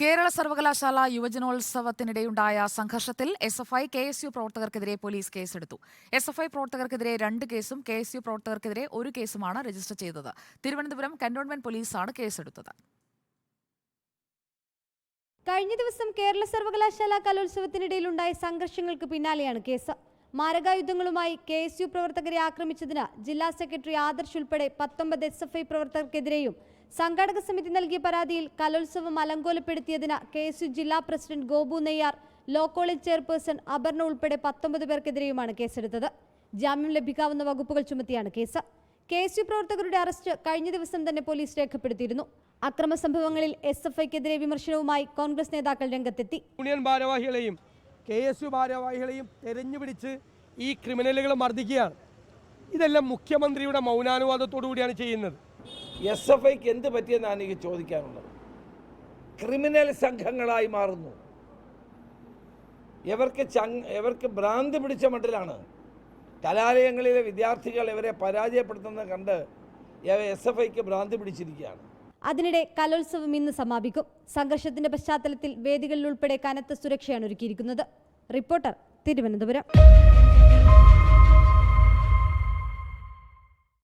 കേരള സർവകലാശാല യുവജനോത്സവത്തിനിടെയുണ്ടായ സംഘർഷത്തിൽ S F I K S U പ്രവർത്തകർക്കെതിരെ police കേസെടുത്തു. എസ് എഫ് ഐ പ്രവർത്തകർക്കെതിരെ രണ്ട് കേസും കെ എസ് യു പ്രവർത്തകർക്കെതിരെ ഒരു കേസുമാണ് രജിസ്റ്റർ ചെയ്തത്. തിരുവനന്തപുരം കന്റോൺമെന്റ് പോലീസാണ് കേസെടുത്തത്. കഴിഞ്ഞ ദിവസം കേരള സർവകലാശാല കലോത്സവത്തിനിടയിലുണ്ടായ സംഘർഷങ്ങൾക്ക് പിന്നാലെയാണ് കേസ്. മാരകായുധങ്ങളുമായി കെ എസ് യു പ്രവർത്തകരെ ആക്രമിച്ചതിന് ജില്ലാ സെക്രട്ടറി ആദർശ് ഉൾപ്പെടെ പത്തൊമ്പത് എസ് എഫ് ഐ പ്രവർത്തകർക്കെതിരെയും സംഘാടക സമിതി നൽകിയ പരാതിയിൽ കലോത്സവം അലങ്കോലപ്പെടുത്തിയതിന് കെ എസ് യു ജില്ലാ president Gopu Neyyar law college chairperson Aparna ഉൾപ്പെടെ പത്തൊമ്പത് പേർക്കെതിരെയുമാണ് കേസെടുത്തത്. ജാമ്യം ലഭിക്കാവുന്ന വകുപ്പുകൾ ചുമത്തിയാണ് കേസ്. കെ എസ് യു പ്രവർത്തകരുടെ അറസ്റ്റ് കഴിഞ്ഞ ദിവസം തന്നെ പോലീസ് രേഖപ്പെടുത്തിയിരുന്നു. അക്രമ സംഭവങ്ങളിൽ എസ് എഫ് ഐക്കെതിരെ വിമർശനവുമായി കോൺഗ്രസ് നേതാക്കൾ രംഗത്തെത്തി. യൂണിയൻ ഭാരവാഹികളെയും കെ എസ് യു ഭാരവാഹികളെയും തെരഞ്ഞുപിടിച്ച് ഈ ക്രിമിനലുകൾ മർദ്ദിക്കുകയാണ്. ഇതെല്ലാം മുഖ്യമന്ത്രിയുടെ മൗനാനുവാദത്തോടു കൂടിയാണ് ചെയ്യുന്നത്. എസ് എഫ് ഐക്ക് എന്ത് പറ്റിയെന്നാണ് എനിക്ക് ചോദിക്കാനുള്ളത്? ക്രിമിനൽ സംഘങ്ങളായി മാറുന്നു. എവർക്ക് ചങ് ഇവർക്ക് ഭ്രാന്ത് പിടിച്ച മട്ടിലാണ് കലാലയങ്ങളിലെ വിദ്യാർത്ഥികൾ ഇവരെ പരാജയപ്പെടുത്തുന്നത് കണ്ട് എസ് എഫ് ഐക്ക് ഭ്രാന്ത് പിടിച്ചിരിക്കുകയാണ്. അതിനിടെ കലോത്സവം ഇന്ന് സമാപിക്കും. സംഘർഷത്തിന്റെ പശ്ചാത്തലത്തിൽ വേദികളിൽ ഉൾപ്പെടെ കനത്ത സുരക്ഷയാണ് ഒരുക്കിയിരിക്കുന്നത്. റിപ്പോർട്ടർ തിരുവനന്തപുരം.